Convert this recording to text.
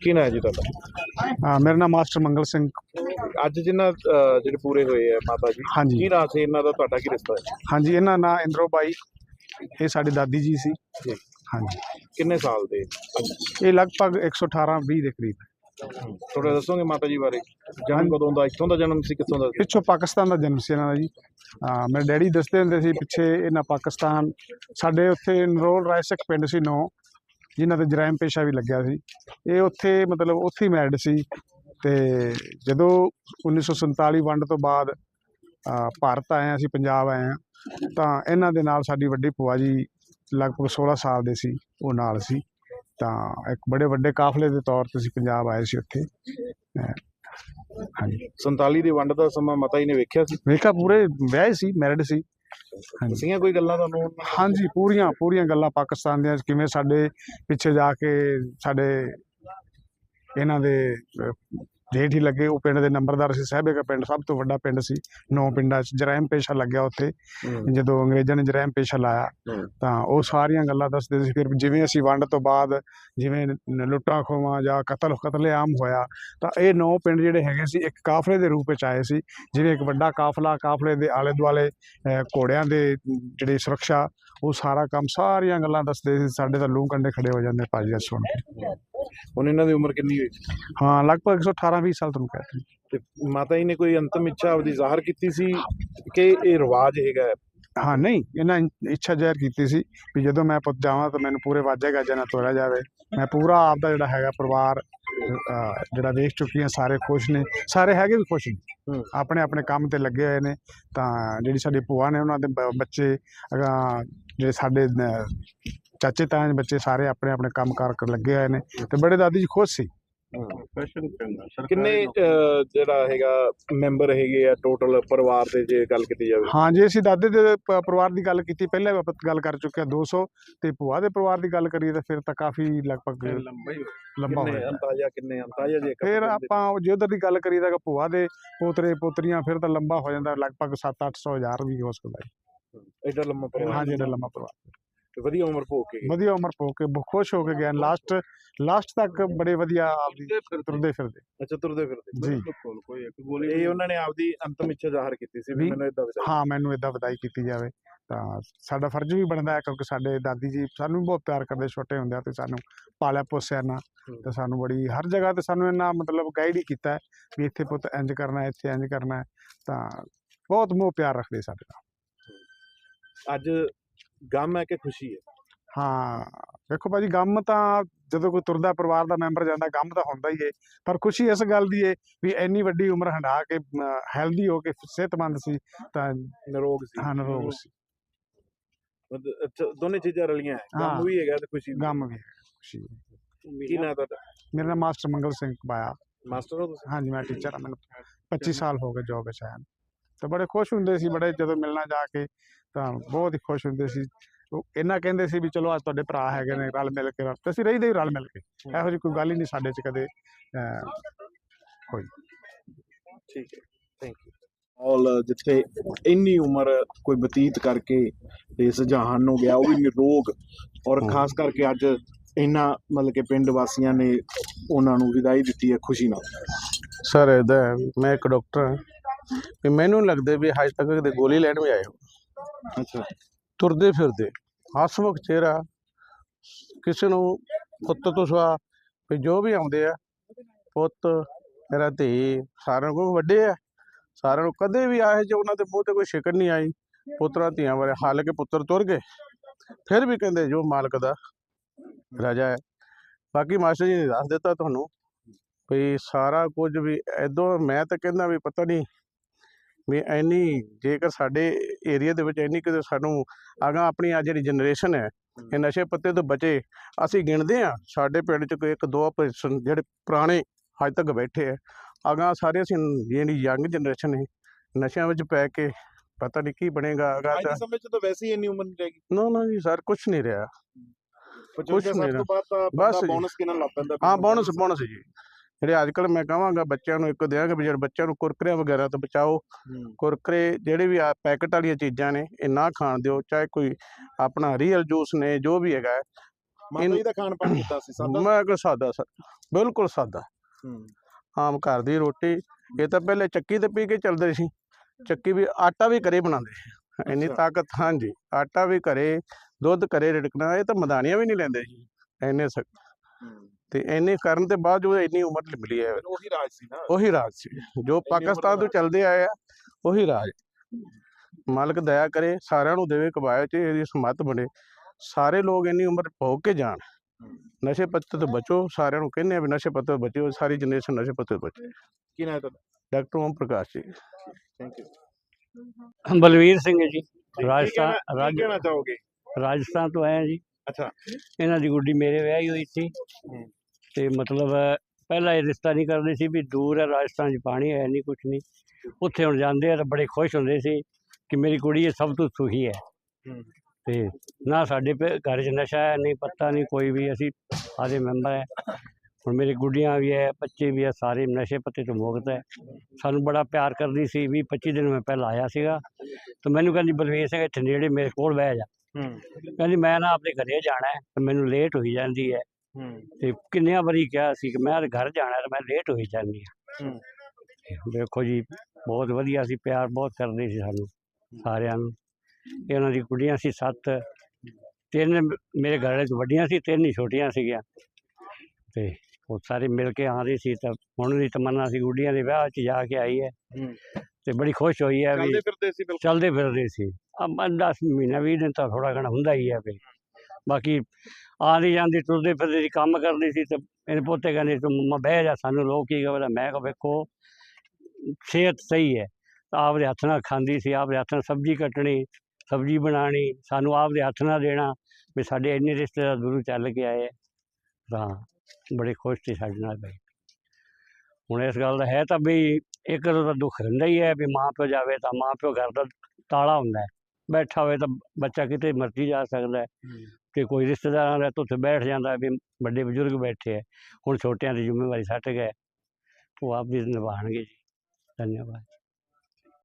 ਕੀ ਨਾਂ ਹੈ ਜੀ ਤੁਹਾਡਾ? ਹਾਂ ਮੇਰਾ ਨਾਮ ਮਾਸਟਰ ਮੰਗਲ ਸਿੰਘ। ਅੱਜ ਜਿਨ੍ਹਾਂ ਅਹ, ਜਿਹੜੇ ਪੂਰੇ ਹੋਏ ਆ ਮਾਤਾ ਜੀ ਹਾਂਜੀ। ਕੀ ਨਾਂ ਸੀ ਇਹਨਾਂ ਦਾ ਤੁਹਾਡਾ ਕੀ ਰਿਸ਼ਤਾ ਹੈ ਹਾਂਜੀ ਇਹਨਾਂ ਨਾਂ ਇੰਦਰੋ ਬਾਈ ਇਹ ਸਾਡੀ ਦਾਦੀ ਜੀ ਸੀ। ਜੀ। ਹਾਂਜੀ। ਕਿੰਨੇ ਸਾਲ ਦੇ? ਇਹ ਲਗਭਗ 118 20 ਦੇ ਕਰੀਬ। ਥੋੜਾ ਦੱਸੋਗੇ ਮਾਤਾ ਜੀ ਬਾਰੇ? ਜਨਮ ਕਦੋਂ ਦਾ ਇੱਥੋਂ ਦਾ ਜਨਮ ਸੀ ਕਿੱਥੋਂ ਦਾ ਸੀ? ਪਿੱਛੋਂ ਪਾਕਿਸਤਾਨ ਦਾ ਜਨਮ ਸੀ ਇਹਨਾਂ ਦਾ ਜੀ। ਹਾਂ ਮੇਰੇ ਡੈਡੀ ਦੱਸਦੇ ਹੁੰਦੇ ਸੀ ਪਿੱਛੇ ਇਹਨਾਂ ਪਾਕਿਸਤਾਨ ਸਾਡੇ ਉੱਥੇ ਨਰੋਲ ਰਾਇਸਕ ਪਿੰਡ ਸੀ ਨੋ। ਜਿਨ੍ਹਾਂ ਤੇ ਜਰਾਇਮ ਪੇਸ਼ਾ ਵੀ ਲੱਗਿਆ ਸੀ। ਇਹ ਉੱਥੇ ਮਤਲਬ ਉੱਥੇ ਹੀ ਮੈਰਿਡ ਸੀ ਤੇ ਜਦੋਂ 1947 ਵੰਡ ਤੋਂ ਬਾਅਦ ਭਾਰਤ ਆਏ ਹਾਂ, ਅਸੀਂ ਪੰਜਾਬ ਆਏ ਹਾਂ ਤਾਂ ਇਹਨਾਂ ਦੇ ਨਾਲ ਸਾਡੀ ਵੱਡੀ ਭੂਆ ਜੀ ਲਗਭਗ 16 ਸਾਲ ਦੇ ਸੀ ਉਹ ਨਾਲ ਸੀ। ਤਾਂ ਇੱਕ ਬੜੇ ਵੱਡੇ ਕਾਫਲੇ ਦੇ ਤੌਰ ਤੇ ਅਸੀਂ ਪੰਜਾਬ ਆਏ ਸੀ ਉੱਥੇ। ਹਾਂਜੀ। 47 ਦੀ ਵੰਡ ਦਾ ਸਮਾਂ ਮਾਤਾ ਜੀ ਨੇ ਵੇਖਿਆ ਸੀ? ਵੇਖਾ ਪੂਰੇ ਵਿਆਹ ਸੀ ਮੈਰਿਡ ਸੀ। ਦੱਸੀਆਂ ਕੋਈ ਗੱਲਾਂ ਤੁਹਾਨੂੰ? ਹਾਂਜੀ ਪੂਰੀਆਂ ਪੂਰੀਆਂ ਗੱਲਾਂ ਪਾਕਿਸਤਾਨ ਦੀਆਂ ਕਿਵੇਂ ਸਾਡੇ ਪਿੱਛੇ ਜਾ ਕੇ ਸਾਡੇ ਇਹਨਾਂ ਦੇ ਜੇਠ ਹੀ ਲੱਗੇ ਉਹ ਪਿੰਡ ਦੇ ਨੰਬਰਦਾਰ ਸੀ ਸਾਹਿਬੇਗਾ ਪਿੰਡ ਸਭ ਤੋਂ ਵੱਡਾ ਪਿੰਡ ਸੀ ਨੌ ਪਿੰਡਾਂ 'ਚ ਜਰਾਇਮ ਪੇਸ਼ਾ ਲੱਗਿਆ ਉੱਥੇ ਜਦੋਂ ਅੰਗਰੇਜ਼ਾਂ ਨੇ ਜਰਾਇਮ ਪੇਸ਼ਾ ਲਾਇਆ। ਤਾਂ ਉਹ ਸਾਰੀਆਂ ਗੱਲਾਂ ਦੱਸਦੇ ਸੀ ਫਿਰ ਜਿਵੇਂ ਅਸੀਂ ਵੰਡ ਤੋਂ ਬਾਅਦ ਜਿਵੇਂ ਲੁੱਟਾਂ ਖੋਵਾਂ ਜਾਂ ਕਤਲ ਕਤਲੇਆਮ ਹੋਇਆ ਤਾਂ ਇਹ ਨੌ ਪਿੰਡ ਜਿਹੜੇ ਹੈਗੇ ਸੀ ਇੱਕ ਕਾਫਲੇ ਦੇ ਰੂਪ ਵਿੱਚ ਆਏ ਸੀ ਜਿਵੇਂ ਇੱਕ ਵੱਡਾ ਕਾਫਲਾ ਕਾਫਲੇ ਦੇ ਆਲੇ ਦੁਆਲੇ ਘੋੜਿਆਂ ਦੇ ਜਿਹੜੀ ਸੁਰੱਖਿਆ ਉਹ ਸਾਰਾ ਕੰਮ ਸਾਰੀਆਂ ਗੱਲਾਂ ਦੱਸਦੇ ਸੀ ਸਾਡੇ ਤਾਂ ਲੂੰ ਕੰਡੇ ਖੜੇ ਹੋ ਜਾਂਦੇ ਭਾਜੀ ਅੱਜ ਸੁਣ ਕੇ ਹੁਣ ਇਹਨਾਂ ਦੀ ਉਮਰ ਕਿੰਨੀ ਹੋਈ ਹਾਂ ਲਗਭਗ 118 20 ਸਾਲ ਤੁਹਾਨੂੰ ਕਹਿੰਦੇ ਤੇ ਮਾਤਾ ਜੀ ਨੇ ਕੋਈ ਅੰਤਮ ਇੱਛਾ ਆਪਦੀ ਜ਼ਾਹਰ ਕੀਤੀ ਸੀ ਕਿ ਇਹ ਰਿਵਾਜ ਹੈਗਾ ਹੈ? ਹਾਂ ਨਹੀਂ ਇਹਨਾਂ ਇੱਛਾ ਜ਼ਾਹਿਰ ਕੀਤੀ ਸੀ ਵੀ ਜਦੋਂ ਮੈਂ ਪੁੱਤ ਜਾਵਾਂ ਤਾਂ ਮੈਨੂੰ ਪੂਰੇ ਵਾਜੇ ਗਾਜੇ ਨਾਲ ਤੋਰਿਆ ਜਾਵੇ। ਮੈਂ ਪੂਰਾ ਆਪ ਦਾ ਜਿਹੜਾ ਹੈਗਾ ਪਰਿਵਾਰ ਅਹ, ਜਿਹੜਾ ਵੇਖ ਚੁੱਕੀ ਹਾਂ ਸਾਰੇ ਖੁਸ਼ ਨੇ। ਸਾਰੇ ਹੈਗੇ ਵੀ ਖੁਸ਼ ਨੇ। ਹੂੰ। ਆਪਣੇ ਆਪਣੇ ਕੰਮ ਤੇ ਲੱਗੇ ਹੋਏ ਨੇ। ਤਾਂ ਜਿਹੜੀ ਸਾਡੀ ਭੂਆ ਨੇ ਉਹਨਾਂ ਦੇ ਬ- ਬੱਚੇ ਅਗਾਂਹ ਜਿਹੜੇ ਸਾਡੇ ਨ- ਚਾਚੇ ਦੇ ਬੱਚੇ ਸਾਰੇ ਆਪਣੇ ਆਪਣੇ ਕੰਮ ਕਾਰ ਕਰ ਲੱਗੇ ਹੋਏ ਨੇ ਤੇ ਬੜੇ ਦਾਦੀ ਜੀ ਖੁਸ਼ ਸੀ। ਕਿੰਨੇ ਅਹ, ਜਿਹੜਾ ਹੈਗਾ ਮੈਂਬਰ ਹੈਗੇ ਆ ਟੋਟਲ ਪਰਿਵਾਰ ਦੇ ਜੇ ਗੱਲ ਕੀਤੀ ਜਾਵੇ? ਹਾਂ ਜੇ ਅਸੀਂ ਦਾਦੇ ਦੇ ਪ- ਪਰਿਵਾਰ ਦੀ ਗੱਲ ਕੀਤੀ ਪਹਿਲਾਂ ਵੀ ਆਪਾਂ ਗੱਲ ਕਰ ਚੁੱਕੇ ਹਾਂ 200 ਤੇ ਭੂਆ ਦੇ ਪਰਿਵਾਰ ਦੀ ਗੱਲ ਕਰੀਏ ਤਾਂ ਫਿਰ ਤਾਂ ਕਾਫੀ ਲਗਭਗ ਲੰਬਾ ਹੋ ਕਿੰਨੇ ਜਾਂਦਾ ਅੰਦਾਜ਼ਾ ਕਿੰਨੇ ਅੰਦਾਜ਼ਾ ਜੇ ਕਰ ਫਿਰ? ਆਪਾਂ ਜੇ ਉਧਰ ਦੀ ਗੱਲ ਕਰੀਏ ਤਾਂ ਭੂਆ ਦੇ ਪੋਤਰੇ ਪੋਤਰੀਆਂ ਫਿਰ ਤਾਂ ਲੰਬਾ ਹੋ ਜਾਂਦਾ ਲਗਭਗ 7-800 ਹਜ਼ਾਰ ਵੀ ਹੋ ਸਕਦਾ ਹੈ ਐਡਾ ਲੰਮਾ ਪਰਿਵਾਰ ਹਾਂ ਜਿਹੜਾ ਲੰਮਾ ਪਰਿਵਾਰ। ਤੇ ਵਧੀਆ ਉਮਰ ਭੋਗ ਕੇ ਗਏ। ਵਧੀਆ ਉਮਰ ਪੋ ਕੇ ਬਹੁਤ ਖੁਸ਼ ਹੋ ਕੇ ਗਿਆ ਲਾਸਟ ਲਾਸਟ ਤੱਕ ਬੜੇ ਵਧੀਆ ਆਪਦੀ ਤੁਰਦੇ ਫਿਰਦੇ। ਅੱਛਾ ਤੁਰਦੇ ਫਿਰਦੇ। ਜੀ। ਕੋਈ ਇੱਕ ਗੋਲੀ ਇਹ ਉਹਨਾਂ ਨੇ ਆਪਦੀ ਅੰਤਮ ਇੱਛਾ ਜ਼ਾਹਰ ਕੀਤੀ ਸੀ ਵੀ ਵੀ- ਮੈਨੂੰ ਇਦਾਂ ਵਿਚਾਰ ਹਾਂ ਮੈਨੂੰ ਇਦਾਂ ਵਧਾਈ ਕੀਤੀ ਜਾਵੇ। ਤਾਂ ਸਾਡਾ ਫਰਜ਼ ਵੀ ਬਣਦਾ ਹੈ ਕਿਉਂਕਿ ਸਾਡੇ ਦਾਦੀ ਜੀ ਸਾਨੂੰ ਵੀ ਬਹੁਤ ਪਿਆਰ ਕਰਦੇ ਛੋਟੇ ਹੁੰਦਿਆਂ ਤੇ ਸਾਨੂੰ ਪਾਲਿਆ ਪੋਸਿਆ ਨਾ ਹੂੰ। ਤੇ ਸਾਨੂੰ ਬੜੀ ਹਰ ਜਗ੍ਹਾ ਤੇ ਸਾਨੂੰ ਇਹਨਾਂ ਮਤਲਬ ਗਾਈਡ ਹੀ ਕੀਤਾ ਹੈ ਵੀ ਇੱਥੇ ਪੁੱਤ ਇੰਜ ਕਰਨਾ ਹੈ, ਇੱਥੇ ਇੰਜ ਕਰਨਾ ਹੈ। ਤਾਂ ਬਹੁਤ ਮੋਹ ਪਿਆਰ ਰੱਖਦੇ ਸਾਡੇ ਨਾਲ। ਅੱਜ ਗਮ ਹੈ ਕਿ ਖੁਸ਼ੀ ਹੈ? ਹਾਂ ਵੇਖੋ ਭਾਜੀ ਗਮ ਤਾਂ ਜਦੋਂ ਕੋਈ ਤੁਰਦਾ ਪਰਿਵਾਰ ਦਾ ਮੈਂਬਰ ਜਾਂਦਾ ਗਮ ਤਾਂ ਹੁੰਦਾ ਹੀ ਏ ਪਰ ਖੁਸ਼ੀ ਇਸ ਗੱਲ ਦੀ ਏ ਵੀ ਇੰਨੀ ਵੱਡੀ ਉਮਰ ਹੰਢਾ ਕੇ ਹੈਲਦੀ ਹੋ ਕੇ ਸਿਹਤਮੰਦ ਸੀ ਤਾਂ ਨਿਰੋਗ ਸੀ। ਹਨ ਰੋਗ ਸੀ। ਦੋਨੇ ਚੀਜ਼ਾਂ ਰਲੀਆਂ ਹੈ। ਗਮ ਹਾਂ। ਵੀ ਹੈਗਾ ਤੇ ਖੁਸ਼ੀ ਵੀ। ਗਮ ਵੀ ਹੈ ਖੁਸ਼ੀ ਵੀ। ਕੀ ਨਾਂ ਤੁਹਾਡਾ? ਮੇਰਾ ਨਾਮ ਮਾਸਟਰ ਮੰਗਲ ਸਿੰਘ ਪਾਇਆ। ਮਾਸਟਰ ਹੋ ਤੁਸੀਂ? ਹਾਂਜੀ ਮੈਂ ਟੀਚਰ ਹਾਂ ਮੈਨੂੰ 25 ਸਾਲ ਹੋ ਗਏ ਜੋਬ ਵਿੱਚ ਆਇਆ ਨੂੰ। ਤੇ ਬੜੇ ਖੁਸ਼ ਹੁੰਦੇ ਸੀ ਬੜੇ ਜਦੋਂ ਮਿਲਣਾ ਜਾ ਕੇ ਤਾਂ ਬਹੁਤ ਹੀ ਖੁਸ਼ ਹੁੰਦੇ ਸੀ। ਉਹ ਇਹਨਾਂ ਕਹਿੰਦੇ ਸੀ ਵੀ ਚਲੋ ਅੱਜ ਤੁਹਾਡੇ ਭਰਾ ਹੈਗੇ ਨੇ ਰਲ ਮਿਲ ਕੇ ਤੇ ਅਸੀਂ ਰਹੀਦੇ ਰਲ ਮਿਲ ਕੇ। ਇਹੋ ਜਿਹੀ ਕੋਈ ਗੱਲ ਹੀ ਨਹੀਂ ਸਾਡੇ 'ਚ ਕਦੇ ਅਹ, ਠੀਕ ਹੈ। ਥੈਂਕ ਯੂ ਔਲ ਜਿੱਥੇ ਇੰਨੀ ਉਮਰ ਕੋਈ ਬਤੀਤ ਕਰਕੇ ਇਸ ਜਹਾਨ ਨੂੰ ਗਿਆ ਉਹ ਵੀ ਨਿਰੋਗ। ਔਰ ਖਾਸ ਕਰਕੇ ਅੱਜ ਇੰਨਾ ਮਤਲਬ ਕਿ ਪਿੰਡ ਵਾਸੀਆਂ ਨੇ ਉਹਨਾਂ ਨੂੰ ਵਿਦਾਈ ਦਿੱਤੀ ਹੈ ਖੁਸ਼ੀ ਨਾਲ। ਸਰ ਇਹਦਾ ਮੈਂ ਇੱਕ ਡਾਕਟਰ ਹਾਂ। ਵੀ ਮੈਨੂੰ ਲੱਗਦਾ ਵੀ ਹਜੇ ਤੱਕ ਕਦੇ ਗੋਲੀ ਲੈਣ ਵੀ ਆਏ ਹੋ। ਅੱਛਾ। ਤੁਰਦੇ ਫਿਰਦੇ ਹਸਮੁਖ ਚਿਹਰਾ ਕਿਸੇ ਨੂੰ ਪੁੱਤ ਤੋਂ ਸਵਾ ਵੀ ਜੋ ਵੀ ਆਉਂਦੇ ਆ ਪੁੱਤ ਮੇਰਾ ਧੀ ਸਾਰਿਆਂ ਕੋਲ ਵੱਡੇ ਆ ਸਾਰਿਆਂ ਨੂੰ ਕਦੇ ਵੀ ਆਏ ਜੇ ਉਹਨਾਂ ਦੇ ਮੂੰਹ ਤੇ ਕੋਈ ਸ਼ਿਕਨ ਨਹੀਂ ਆਈ ਪੁੱਤਰਾਂ ਧੀਆਂ ਬਾਰੇ ਹਾਲਾਂਕਿ ਪੁੱਤਰ ਤੁਰ ਗਏ। ਫਿਰ ਵੀ ਕਹਿੰਦੇ ਜੋ ਮਾਲਕ ਦਾ ਰਾਜਾ ਹੈ। ਬਾਕੀ ਮਾਸਟਰ ਜੀ ਨੇ ਦੱਸ ਦਿੱਤਾ ਤੁਹਾਨੂੰ ਵੀ ਸਾਰਾ ਕੁਝ ਵੀ ਐਦੋਂ ਮੈਂ ਤਾਂ ਕਹਿੰਦਾ ਵੀ ਪਤਾ ਨਹੀਂ ਵੀ ਐਨੀ ਜੇਕਰ ਸਾਡੇ ਏਰੀਆ ਦੇ ਵਿੱਚ ਐਨੀ ਕਿਤੇ ਸਾਨੂੰ ਅਗਾਂਹ ਆਪਣੀ ਆ ਜਿਹੜੀ ਜਨਰੇਸ਼ਨ ਹੈ ਇਹ ਨਸ਼ੇ ਪੱਤੇ ਤੋਂ ਬਚੇ ਅਸੀਂ ਗਿਣਦੇ ਆ ਸਾਡੇ ਪਿੰਡ ਚ ਕੋਈ ਇੱਕ ਦੋ ਪਰਸਨ ਜਿਹੜੇ ਪੁਰਾਣੇ ਅੱਜ ਤੱਕ ਬੈਠੇ ਆ ਅਗਾਂਹ ਸਾਰੇ ਅਸੀਂ ਜਿਹੜੀ ਯੰਗ ਜਨਰੇਸ਼ਨ ਹੈ ਨਸ਼ਿਆਂ ਵਿੱਚ ਪੈ ਕੇ ਪਤਾ ਨਹੀਂ ਕੀ ਬਣੇਗਾ ਅੱਜ ਤਾਂ। ਦੇ ਸਮੇਂ 'ਚ ਤਾਂ ਵੈਸੇ ਹੀ ਇੰਨੀ ਉਮਰ ਨਹੀਂ ਰਹੇਗੀ ਨਾ ਨਾ ਜੀ ਸਰ ਕੁਝ ਨਹੀਂ ਰਿਹਾ। 55 ਨਹੀਂ ਤਾਂ ਬਸ। ਬੋਨਸ ਕਿਨਾਂ ਲੱਗ ਪੈਂਦਾ? ਹਾਂ ਬੋਨਸ ਬੋਨਸ ਜੀ। ਜਿਹੜੇ ਅੱਜ ਕੱਲ ਮੈਂ ਕਹਾਂਗਾ ਬੱਚਿਆਂ ਨੂੰ ਇੱਕ ਦਿਆਂਗੇ ਵੀ ਜਿਹੜੇ ਬੱਚਿਆਂ ਨੂੰ ਕੁਰਕਰੇ ਵਗੈਰਾ ਤੋਂ ਬਚਾਓ। ਕੁਰਕਰੇ ਜਿਹੜੇ ਵੀ ਆ ਪੈਕਟ ਵਾਲੀਆਂ ਚੀਜ਼ਾਂ ਨੇ ਇਹ ਨਾ ਖਾਣ ਦਿਓ ਚਾਹੇ ਕੋਈ ਆਪਣਾ ਰੀਅਲ ਜੂਸ ਨੇ ਜੋ ਵੀ ਹੈਗਾ ਮਾਤਾ ਜੀ ਦਾ ਖਾਣ ਪਾਣ ਕਿੱਦਾਂ ਸੀ? ਸਾਦਾ ਮੈਂ ਕਿਹਾ ਸਾਦਾ ਸਰ ਬਿਲਕੁਲ ਸਾਦਾ। ਆਮ ਘਰ ਦੀ ਰੋਟੀ ਇਹ ਤਾਂ ਪਹਿਲੇ ਚੱਕੀ ਤੇ ਪੀ ਕੇ ਚੱਲਦੇ ਸੀ। ਚੱਕੀ ਵੀ ਆਟਾ ਵੀ ਘਰੇ ਬਣਾਉਂਦੇ ਸੀ। ਇੰਨੀ। ਤਾਕਤ ਹਾਂਜੀ ਆਟਾ ਵੀ ਘਰੇ ਦੁੱਧ ਘਰੇ ਰਿੜਕਣਾ ਇਹ ਤਾਂ ਮਦਾਨੀਆਂ ਵੀ ਨਹੀਂ ਲੈਂਦੇ ਸੀ ਇੰਨੇ ਸ- ਹੂੰ ਤੇ ਇੰਨੇ ਕਰਨ ਦੇ ਬਾਅਦ ਜੋ ਇੰਨੀ ਉਮਰ ਮਿਲੀ ਹੈ। ਉਹੀ ਰਾਜ ਸੀ ਨਾ। ਉਹੀ ਰਾਜ ਸੀ। ਜੋ ਪਾਕਿਸਤਾਨ ਤੋਂ। ਚੱਲਦੇ ਆਏ ਆ ਉਹੀ ਰਾਜ। ਮਾਲਕ ਦਇਆ ਕਰੇ ਸਾਰਿਆਂ ਨੂੰ ਦੇਵੇ ਕਬਾਇਤ ਚ ਇਹਦੀ ਸਮੱਤ ਬਣੇ। ਸਾਰੇ ਲੋਕ ਇੰਨੀ ਉਮਰ ਭੋਗ ਕੇ ਜਾਣ। ਹੂੰ। ਨਸ਼ੇ ਪੱਤੇ ਤੋਂ ਬਚੋ ਸਾਰਿਆਂ ਨੂੰ ਕਹਿੰਦੇ ਆ ਵੀ ਨਸ਼ੇ ਪੱਤੇ ਤੋਂ ਬਚੋ ਸਾਰੀ ਜਨਰੇਸ਼ਨ ਨਸ਼ੇ ਪੱਤੇ ਤੋਂ ਬਚੇ। ਕੀ ਨਾ ਤੁਹਾਡਾ? Doctor Om Prakash ji. Thank you. Balvir Singh ji Rajasthan Rajasthan ਤੋਂ ਆਏ ਹਾਂ ਜੀ। ਅੱਛਾ। ਇਹਨਾਂ ਦੀ ਗੁੱਡੀ ਮੇਰੇ ਵਿਆਹੀ ਹੋਈ ਸੀ। ਹੂੰ। ਤੇ ਮਤਲਬ ਪਹਿਲਾਂ ਇਹ ਰਿਸ਼ਤਾ ਨਹੀਂ ਕਰਦੇ ਸੀ ਵੀ ਦੂਰ ਹੈ ਰਾਜਸਥਾਨ 'ਚ ਪਾਣੀ ਹੈ ਨਹੀਂ ਕੁਛ ਨਹੀਂ। ਉੱਥੇ ਹੁਣ ਜਾਂਦੇ ਆ ਤਾਂ ਬੜੇ ਖੁਸ਼ ਹੁੰਦੇ ਸੀ ਕਿ ਮੇਰੀ ਕੁੜੀ ਇਹ ਸਭ ਤੋਂ ਸੁਖੀ ਹੈ। ਤੇ ਨਾ ਸਾਡੇ ਪੇ ਘਰ 'ਚ ਨਸ਼ਾ ਹੈ ਨਹੀਂ ਪੱਤਾ ਨਹੀਂ ਕੋਈ ਵੀ ਅਸੀਂ ਆਦੇ ਮੈਂਬਰ ਹੈ। ਹੁਣ ਮੇਰੀ ਗੁੱਡੀਆਂ ਵੀ ਹੈ ਬੱਚੇ ਵੀ ਹੈ ਸਾਰੇ ਨਸ਼ੇ ਪੱਤੇ ਤੋਂ ਮੁਕਤ ਹੈ। ਸਾਨੂੰ ਬੜਾ ਪਿਆਰ ਕਰਦੀ ਸੀ 20 25 ਦਿਨ ਮੈਂ ਪਹਿਲਾਂ ਆਇਆ ਸੀਗਾ। ਤੇ ਮੈਨੂੰ ਕਹਿੰਦੀ ਬਲਵੀਰ ਸਿੰਘ ਇੱਥੇ ਨੇੜੇ ਮੇਰੇ ਕੋਲ ਬਹਿ ਜਾ। ਹੂੰ। ਕਹਿੰਦੀ ਮੈਂ ਨਾ ਆਪਣੇ ਘਰੇ ਜਾਣਾ ਹੈ ਤੇ ਮੈਨੂੰ ਲੇਟ ਹੋਈ ਜਾਂਦੀ ਹੂੰ। ਤੇ ਕਿੰਨਿਆਂ ਵਾਰੀ ਕਿਹਾ ਸੀ ਕਿ ਮੈਂ ਘਰ ਜਾਣਾ ਤੇ ਮੈਂ ਲੇਟ ਹੋਈ ਜਾਂਦੀ ਹਾਂ। ਹੂੰ। ਦੇਖੋ ਜੀ ਬਹੁਤ ਵਧੀਆ ਸੀ ਪਿਆਰ ਬਹੁਤ ਕਰਦੇ ਸੀ ਸਾਨੂੰ ਸਾਰਿਆਂ ਨੂੰ। ਇਹ ਉਹਨਾਂ ਦੀ ਕੁੜੀਆਂ ਸੀ ਸੱਤ। ਤਿੰਨ ਮੇਰੇ ਘਰ ਵਿੱਚ ਵੱਡੀਆਂ ਸੀ ਤਿੰਨ ਹੀ ਛੋਟੀਆਂ ਸੀਗੀਆਂ। ਤੇ ਉਹ ਸਾਰੇ ਮਿਲ ਕੇ ਆ ਰਹੇ ਸੀ ਤਾਂ ਹੁਣ ਦੀ ਤਮੰਨਾ ਸੀ ਗੁੱਡੀਆਂ ਦੇ ਵਿਆਹ 'ਚ ਜਾ ਕੇ ਆਈ ਹੈ। ਤੇ ਬੜੀ ਖੁਸ਼ ਹੋਈ ਹੈ ਵੀ ਚੱਲਦੇ ਫਿਰਦੇ ਸੀ ਬਿਲਕੁਲ। ਚੱਲਦੇ ਫਿਰਦੇ ਸੀ। ਆ 10 ਮਹੀਨਾ 20 ਦਿਨ ਤਾਂ ਥੋੜਾ ਘਣਾ ਹੁੰਦਾ ਹੀ ਹੈ ਵੀ ਬਾਕੀ ਆਉਂਦੀ ਜਾਂਦੀ, ਤੁਰਦੇ ਫਿਰਦੇ ਸੀ, ਕੰਮ ਕਰਦੀ ਸੀ ਤੇ ਮੇਰੇ ਪੋਤੇ ਕਹਿੰਦੇ, ਤੂੰ ਮੰਮਾ ਬਹਿ ਜਾ ਸਾਨੂੰ ਲੋਕ ਕੀ ਕਹਿੰਦਾ ਮੈਂ ਕਿਹਾ, ਵੇਖੋ, ਸਿਹਤ ਸਹੀ ਹੈ ਆਪਦੇ ਹੱਥ ਨਾਲ ਖਾਂਦੀ ਸੀ, ਆਪਦੇ ਹੱਥ ਨਾਲ ਸਬਜ਼ੀ ਕੱਟਣੀ, ਸਬਜ਼ੀ ਬਣਾਉਣੀ, ਸਾਨੂੰ ਆਪਦੇ ਹੱਥ ਨਾਲ ਦੇਣਾ, ਵੀ ਸਾਡੇ ਇੰਨੇ ਰਿਸ਼ਤੇਦਾਰ ਦੂਰੋਂ ਚੱਲ ਕੇ ਆਏ ਤਾਂ ਬੜੇ ਖੁਸ਼ ਸੀ ਸਾਡੇ ਨਾਲ ਬਈ ਹੁਣ ਇਸ ਗੱਲ ਦਾ ਹੈ ਤਾਂ ਵੀ ਇੱਕ ਤਾਂ ਦੁੱਖ ਹੁੰਦਾ ਹੀ ਹੈ ਵੀ ਮਾਂ ਪਿਓ ਜਾਵੇ ਤਾਂ ਮਾਂ ਪਿਓ ਘਰ ਦਾ ਤਾਲਾ ਹੁੰਦਾ ਹੈ, ਬੈਠਾ ਹੋਵੇ ਤਾਂ ਬੱਚਾ ਕਿਤੇ ਮਰਜ਼ੀ ਜਾ ਸਕਦਾ ਹੈ ਕੋਈ ਰਿਸ਼ਤੇਦਾਰਾਂ ਦਾ ਤਾਂ ਉੱਥੇ ਬੈਠ ਜਾਂਦਾ ਵੀ ਵੱਡੇ ਬਜ਼ੁਰਗ ਬੈਠੇ ਹੈ ਹੁਣ ਛੋਟਿਆਂ ਦੀ ਜ਼ਿੰਮੇਵਾਰੀ ਸੱਟ ਗਏ। ਉਹ ਆਪ ਵੀ ਨਿਭਾਉਣਗੇ ਜੀ। ਧੰਨਵਾਦ।